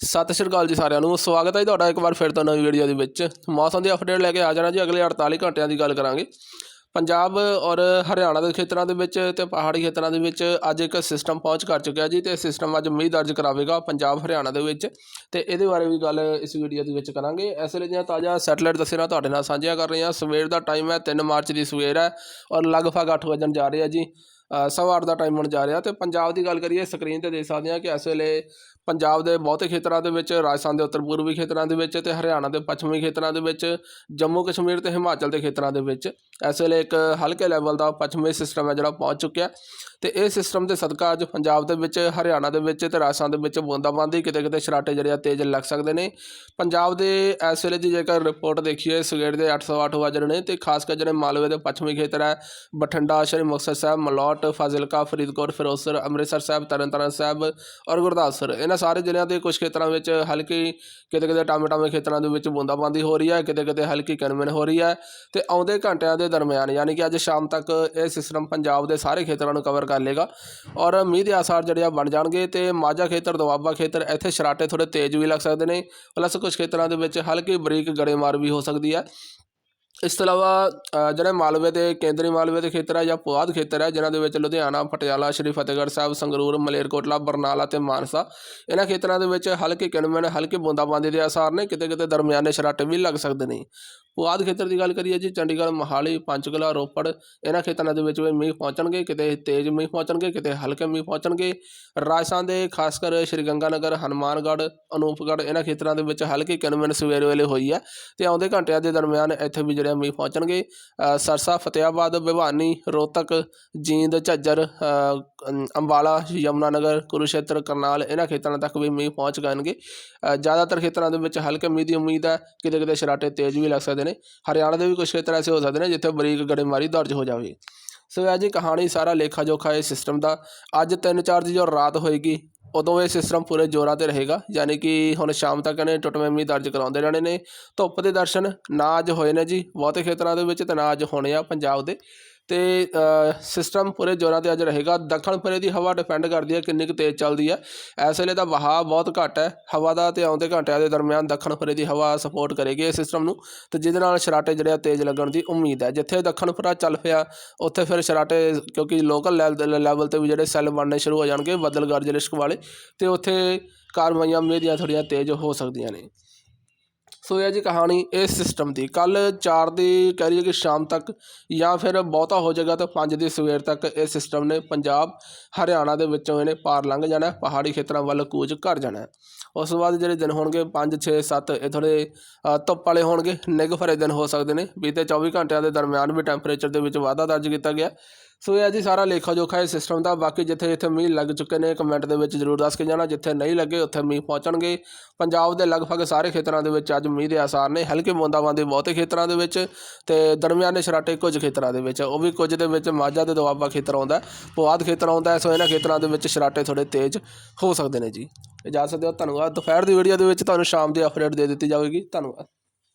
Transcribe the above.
ਸਤਿ ਸ਼੍ਰੀ ਅਕਾਲ ਜੀ ਸਾਰਿਆਂ ਨੂੰ। ਸਵਾਗਤ ਹੈ ਜੀ ਤੁਹਾਡਾ ਇੱਕ ਵਾਰ ਫਿਰ ਤੋਂ ਨਵੀਂ ਵੀਡੀਓ ਦੇ ਵਿੱਚ। ਮੌਸਮ ਦੀ ਅਪਡੇਟ ਲੈ ਕੇ ਆ ਜਾਣਾ ਜੀ। ਅਗਲੇ 48 ਘੰਟਿਆਂ ਦੀ ਗੱਲ ਕਰਾਂਗੇ। ਪੰਜਾਬ ਔਰ ਹਰਿਆਣਾ ਦੇ ਖੇਤਰਾਂ ਦੇ ਵਿੱਚ ਤੇ ਪਹਾੜੀ ਖੇਤਰਾਂ ਦੇ ਵਿੱਚ ਅੱਜ ਇੱਕ ਸਿਸਟਮ ਪਹੁੰਚ ਕਰ ਚੁੱਕਿਆ ਜੀ ਤੇ ਸਿਸਟਮ ਅੱਜ ਮੀਂਹ ਦਰਜ ਕਰਾਵੇਗਾ ਪੰਜਾਬ, ਹਰਿਆਣਾ ਦੇ ਵਿੱਚ। ਤੇ ਇਹਦੇ ਬਾਰੇ ਵੀ ਗੱਲ ਇਸ ਵੀਡੀਓ ਦੇ ਵਿੱਚ ਕਰਾਂਗੇ। ਇਸ ਲਈ ਦੀਆਂ ਤਾਜ਼ਾ ਸੈਟਲਾਈਟ ਤਸਵੀਰਾਂ ਤੁਹਾਡੇ ਨਾਲ ਸਾਂਝੀਆਂ ਕਰ ਰਹੇ ਹਾਂ। ਸਵੇਰ ਦਾ ਟਾਈਮ ਹੈ 3 ਮਾਰਚ ਦੀ ਸਵੇਰ ਹੈ ਔਰ ਲਗਭਗ 8 ਵਜਣ ਜਾ ਰਹੇ ਆ ਜੀ। ਸਵਾ ਅੱਠ ਦਾ ਟਾਈਮ ਹੋਣ ਜਾ ਰਿਹਾ ਤੇ ਪੰਜਾਬ ਦੀ ਗੱਲ ਕਰੀਏ ਸਕਰੀਨ ਤੇ ਦੇਖ ਸਕਦੇ ਹਾਂ ਕਿ ਇਸ ਵੇਲੇ ਪੰਜਾਬ ਦੇ ਬਹੁਤੇ ਖੇਤਰਾਂ ਦੇ ਵਿੱਚ, ਰਾਜਸਥਾਨ ਦੇ ਉੱਤਰ ਪੂਰਬੀ ਖੇਤਰਾਂ ਦੇ ਵਿੱਚ ਤੇ ਹਰਿਆਣਾ ਦੇ ਪੱਛਮੀ ਖੇਤਰਾਂ ਦੇ ਵਿੱਚ, ਜੰਮੂ ਕਸ਼ਮੀਰ ਤੇ ਹਿਮਾਚਲ ਦੇ ਖੇਤਰਾਂ ਦੇ ਵਿੱਚ ਇਸ ਵੇਲੇ ਇੱਕ ਹਲਕੇ ਲੈਵਲ ਦਾ ਪੱਛਮੀ ਸਿਸਟਮ ਹੈ ਜਿਹੜਾ ਪਹੁੰਚ ਚੁੱਕਿਆ। ਤੇ ਇਹ ਸਿਸਟਮ ਦੇ ਸਦਕਾ ਅੱਜ ਪੰਜਾਬ ਦੇ ਵਿੱਚ, ਹਰਿਆਣਾ ਦੇ ਵਿੱਚ ਤੇ ਰਾਜਸਥਾਨ ਦੇ ਵਿੱਚ ਬੂੰਦਾਬਾਂਦੀ ਕਿਤੇ ਕਿਤੇ ਸਰਾਟੇ ਜਿਹੜੇ ਆ ਤੇਜ਼ ਲੱਗ ਸਕਦੇ ਨੇ। ਪੰਜਾਬ ਦੇ ਇਸ ਵੇਲੇ ਦੀ ਜੇਕਰ ਰਿਪੋਰਟ ਦੇਖੀਏ, ਸਵੇਰ ਦੇ 808 ਵਜੇ ਨੇ ਤੇ ਖਾਸ ਕਰ ਜਿਹੜੇ ਮਾਲਵੇ ਦੇ ਪੱਛਮੀ ਖੇਤਰ ਹੈ, ਬਠਿੰਡਾ, ਸ਼੍ਰੀ ਮੁਕਤਸਰ ਸਾਹਿਬ, ਮਲੌਟ, ਫਾਜ਼ਿਲਕਾ, ਫਰੀਦਕੋਟ, ਫਿਰੋਜ਼ਪੁਰ, ਅੰਮ੍ਰਿਤਸਰ ਸਾਹਿਬ, ਤਰਨਤਾਰਨ ਸਾਹਿਬ ਔਰ ਗੁਰਦਾਸਪੁਰ। ਇਹਨਾਂ ਸਾਰੇ ਜ਼ਿਲ੍ਹਿਆਂ ਦੇ ਕੁਝ ਖੇਤਰਾਂ ਵਿੱਚ ਹਲਕੀ ਕਿਤੇ ਕਿਤੇ ਟਾਮੇ ਟਾਮੇ ਖੇਤਰਾਂ ਦੇ ਵਿੱਚ ਬੂੰਦਾਬਾਂਦੀ ਹੋ ਰਹੀ ਹੈ ਕਿਤੇ ਕਿਤੇ ਹਲਕੀ ਕਣਮਣ ਹੋ ਰਹੀ ਹੈ ਤੇ ਆਉਂਦੇ ਘੰਟਿਆਂ ਦੇ ਦਰਮਿਆਨ, ਯਾਨੀ ਕਿ ਅੱਜ ਸ਼ਾਮ ਤੱਕ ਇਹ ਸਿਸਟਮ ਪੰਜਾਬ ਦੇ ਸਾਰੇ ਖੇਤਰਾਂ ਨੂੰ ਕਵਰ ਕਰ ਲੇਗਾ। ਔਰ ਮੀਂਹ ਦੇ ਆਸਾਰ ਜਿਹੜੇ ਆ ਬਣ ਜਾਣਗੇ ਤੇ ਮਾਝਾ ਖੇਤਰ, ਦੁਆਬਾ ਖੇਤਰ ਇੱਥੇ ਸ਼ਰਾਟੇ ਥੋੜੇ ਤੇਜ਼ ਵੀ ਲੱਗ ਸਕਦੇ ਨੇ। ਪਲੱਸ ਕੁਝ ਖੇਤਰਾਂ ਦੇ ਵਿੱਚ ਹਲਕੀ ਬਰੀਕ ਗੜੇਮਾਰ ਵੀ ਹੋ ਸਕਦੀ ਹੈ। ਇਸ ਤੋਂ ਇਲਾਵਾ ਅ, ਜਿਹੜੇ ਮਾਲਵੇ ਦੇ ਕੇਂਦਰੀ ਮਾਲਵੇ ਦੇ ਖੇਤਰ ਹੈ ਜਾਂ ਪੁਆਧ ਖੇਤਰ ਹੈ ਜਿਨ੍ਹਾਂ ਦੇ ਵਿੱਚ ਲੁਧਿਆਣਾ ਪਟਿਆਲਾ ਸ਼੍ਰੀ ਫਤਿਹਗੜ੍ਹ ਸਾਹਿਬ ਸੰਗਰੂਰ ਮਲੇਰਕੋਟਲਾ ਬਰਨਾਲਾ ਤੇ ਮਾਨਸਾ ਇਹਨਾਂ ਖੇਤਰਾਂ ਦੇ ਵਿੱਚ ਹਲਕੇ ਕਿਣਮਣ ਹਲਕੀ ਬੂੰਦਾਬਾਂਦੀ ਦੇ ਆਸਾਰ ਨੇ ਕਿਤੇ ਕਿਤੇ ਦਰਮਿਆਨੇ ਛਰਾਟੇ ਵੀ ਲੱਗ ਸਕਦੇ ਨੇ। ਪੁਆਧ ਖੇਤਰ ਦੀ ਗੱਲ ਕਰੀਏ ਜੀ ਚੰਡੀਗੜ੍ਹ ਮੋਹਾਲੀ ਪੰਚਕੂਲਾ ਰੋਪੜ ਇਹਨਾਂ ਖੇਤਰਾਂ ਦੇ ਵਿੱਚ ਵੀ ਮੀਂਹ ਪਹੁੰਚਣਗੇ ਕਿਤੇ ਤੇਜ਼ ਮੀਂਹ ਪਹੁੰਚਣਗੇ ਕਿਤੇ ਹਲਕੇ ਮੀਂਹ ਪਹੁੰਚਣਗੇ। ਰਾਜਸਥਾਨ ਦੇ ਖਾਸ ਕਰ ਸ਼੍ਰੀ ਗੰਗਾਨਗਰ ਹਨੂਮਾਨਗੜ੍ਹ ਅਨੂਪਗੜ੍ਹ ਇਹਨਾਂ ਖੇਤਰਾਂ ਦੇ ਵਿੱਚ ਹਲਕੀ ਕਿਣਮਣ ਸਵੇਰੇ ਵੇਲੇ ਹੋਈ ਹੈ ਤੇ ਆਉਂਦੇ ਘੰਟਿਆਂ ਦੇ ਦਰਮਿਆਨ ਇੱਥੇ ਵੀ ਜਿਹੜੇ ਮੀਂਹ ਪਹੁੰਚਣਗੇ। ਸਰਸਾ ਫਤਿਆਬਾਦ ਭਿਵਾਨੀ ਰੋਹਤਕ ਜੀਂਦ ਝੱਜਰ ਅ, ਅੰ- ਅੰਬਾਲਾ ਯਮੁਨਾਨਗਰ ਕੁਰੂਸ਼ੇਤਰ ਕਰਨਾਲ ਇਹਨਾਂ ਖੇਤਰਾਂ ਤੱਕ ਵੀ ਮੀਂਹ ਪਹੁੰਚ ਜਾਣਗੇ। ਜ਼ਿਆਦਾਤਰ ਖੇਤਰਾਂ ਦੇ ਵਿੱਚ ਹਲਕੇ ਮੀਂਹ ਦੀ ਉਮੀਦ ਹੈ ਕਿਤੇ ਕਿਤੇ ਸ਼ਰਾਟੇ ਤੇਜ਼ ਵੀ ਲੱਗ ਸਕਦੇ ਨੇ। ਹਰਿਆਣਾ ਦੇ ਵੀ ਕੁਝ ਖੇਤਰ ਐਸੇ ਹੋ ਸਕਦੇ ਨੇ ਜਿੱਥੇ ਬਰੀਕ ਗੜੇਮਾਰੀ ਦਰਜ ਹੋ ਜਾਵੇ। ਸੋ ਇਹ ਜੀ ਕਹਾਣੀ ਸਾਰਾ ਲੇਖਾ ਜੋਖਾ ਇਸ ਸਿਸਟਮ ਦਾ। ਅੱਜ 3-4 ਦੀ ਜੋ ਰਾਤ ਹੋਏਗੀ ਉਦੋਂ ਇਹ ਸਿਸਟਮ ਪੂਰੇ ਜ਼ੋਰਾਂ ਤੇ ਰਹੇਗਾ, ਯਾਨੀ ਕਿ ਹੁਣ ਸ਼ਾਮ ਤੱਕ ਇਹਨੇ ਟੁੱਟ ਮੀਂਹ ਦਰਜ ਕਰਾਉਂਦੇ ਰਹਿਣੇ ਨੇ। ਧੁੱਪ ਦੇ ਦਰਸ਼ਨ ਨਾ ਅੱਜ ਹੋਏ ਨੇ ਜੀ, ਬਹੁਤੇ ਖੇਤਰਾਂ ਦੇ ਵਿੱਚ ਤੇ ਨਾ ਅੱਜ ਹੋਣੇ ਆ ਪੰਜਾਬ ਦੇ। ਤੇ ਸਿਸਟਮ ਪੂਰੇ ਜ਼ੋਰਾਂ ਤੇ ਅੱਜ ਰਹੇਗਾ। ਦੱਖਣ ਫਰੇ ਦੀ ਹਵਾ ਡਿਪੈਂਡ ਕਰਦੀ ਹੈ ਕਿੰਨੀ ਕੁ ਤੇਜ਼ ਚੱਲਦੀ ਹੈ। ਇਸ ਵੇਲੇ ਦਾ ਵਹਾਅ ਬਹੁਤ ਘੱਟ ਹੈ। ਹਵਾ ਦਾ ਤੇ ਆਉਂਦੇ ਘੰਟਿਆਂ ਦੇ ਦਰਮਿਆਨ ਦੱਖਣ ਫਰੇ ਦੀ ਹਵਾ ਸਪੋਰਟ ਕਰੇਗੀ ਇਸ ਸਿਸਟਮ ਨੂੰ। ਤੇ ਜਿਹਦੇ ਨਾਲ ਸ਼ਰਾਟੇ ਜਿਹੜੇ ਆ ਤੇਜ਼ ਲੱਗਣ ਦੀ ਉਮੀਦ ਹੈ। ਜਿੱਥੇ ਦੱਖਣ ਫਰਾ ਚੱਲ ਪਿਆ, ਉੱਥੇ ਫਿਰ ਸ਼ਰਾਟੇ ਕਿਉਂਕਿ ਲੋਕਲ ਲੈਵਲ ਤੇ ਵੀ ਜਿਹੜੇ ਸੈੱਲ ਬਣਨੇ ਸ਼ੁਰੂ ਹੋ ਜਾਣਗੇ ਬੱਦਲ ਗਰਜ ਰਿਸਕ ਵਾਲੇ। ਤੇ ਉੱਥੇ ਕਾਰਵਾਈਆਂ ਮੀਂਹ ਦੀਆਂ ਥੋੜ੍ਹੀਆਂ ਤੇਜ਼ ਹੋ ਸਕਦੀਆਂ ਨੇ। ਸੋ ਇਹ ਜੀ ਕਹਾਣੀ ਇਸ ਸਿਸਟਮ ਦੀ। ਕੱਲ 4 ਦੀ ਕਹਿ ਰਹੀ ਹੈ ਕਿ ਸ਼ਾਮ ਤੱਕ ਜਾਂ ਫਿਰ ਬਹੁਤਾ ਹੋ ਜਾਏਗਾ ਤਾਂ 5 ਦੀ ਸਵੇਰ ਤੱਕ ਇਹ ਸਿਸਟਮ ਨੇ ਪੰਜਾਬ, ਹਰਿਆਣਾ ਦੇ ਵਿੱਚੋਂ ਇਹਨੇ ਪਾਰ ਲੰਘ ਜਾਣਾ, ਪਹਾੜੀ ਖੇਤਰਾਂ ਵੱਲ ਕੂਚ ਕਰ ਜਾਣਾ। ਉਸ ਤੋਂ ਬਾਅਦ ਜਿਹੜੇ ਦਿਨ ਹੋਣਗੇ 5 6 7 ਇਹ ਥੋੜੇ ਧੁੱਪ ਵਾਲੇ ਹੋਣਗੇ ਨਿੱਘ ਭਰੇ ਦਿਨ ਹੋ ਸਕਦੇ ਨੇ। ਬੀਤੇ 24 ਘੰਟਿਆਂ ਦੇ ਦਰਮਿਆਨ ਵੀ ਟੈਂਪਰੇਚਰ ਦੇ ਵਿੱਚ ਵਾਧਾ ਦਰਜ ਕੀਤਾ ਗਿਆ। ਸੋ ਇਹ ਹੈ ਜੀ ਸਾਰਾ ਲੇਖਾ ਜੋਖਾ ਇਸ ਸਿਸਟਮ ਦਾ। ਬਾਕੀ ਜਿੱਥੇ ਜਿੱਥੇ ਮੀਂਹ ਲੱਗ ਚੁੱਕੇ ਨੇ ਕਮੈਂਟ ਦੇ ਵਿੱਚ ਜ਼ਰੂਰ ਦੱਸ ਕੇ ਜਾਣਾ। ਜਿੱਥੇ ਨਹੀਂ ਲੱਗੇ, ਉੱਥੇ ਮੀਂਹ ਪਹੁੰਚਣਗੇ। ਪੰਜਾਬ ਦੇ ਲਗਭਗ ਸਾਰੇ ਖੇਤਰਾਂ ਦੇ ਵਿੱਚ ਅੱਜ ਮੀਂਹ ਦੇ ਆਸਾਰ ਨੇ। ਹਲਕੇ ਬੂੰਦਾਬਾਂਦੀ ਬਹੁਤੇ ਖੇਤਰਾਂ ਦੇ ਵਿੱਚ ਤੇ ਦਰਮਿਆਨੇ ਸ਼ਰਾਟੇ ਕੁਝ ਖੇਤਰਾਂ ਦੇ ਵਿੱਚ। ਉਹ ਵੀ ਕੁਝ ਦੇ ਵਿੱਚ ਮਾਝਾ ਤੇ ਦੁਆਬਾ ਖੇਤਰ ਆਉਂਦਾ ਪੁਆਧ ਖੇਤਰ ਆਉਂਦਾ ਸੋ ਇਹਨਾਂ ਖੇਤਰਾਂ ਦੇ ਵਿੱਚ ਸਰਾਟੇ ਥੋੜੇ ਤੇਜ਼ ਹੋ ਸਕਦੇ ਨੇ ਜੀ। ਇਜਾਜ਼ਤ ਦਿਓ ਧੰਨਵਾਦ। ਦੁਪਹਿਰ ਦੀ ਵੀਡੀਓ ਦੇ ਵਿੱਚ ਤੁਹਾਨੂੰ ਸ਼ਾਮ ਦੀ ਅਪਡੇਟ ਦੇ ਦਿੱਤੀ ਜਾਵੇਗੀ। ਧੰਨਵਾਦ।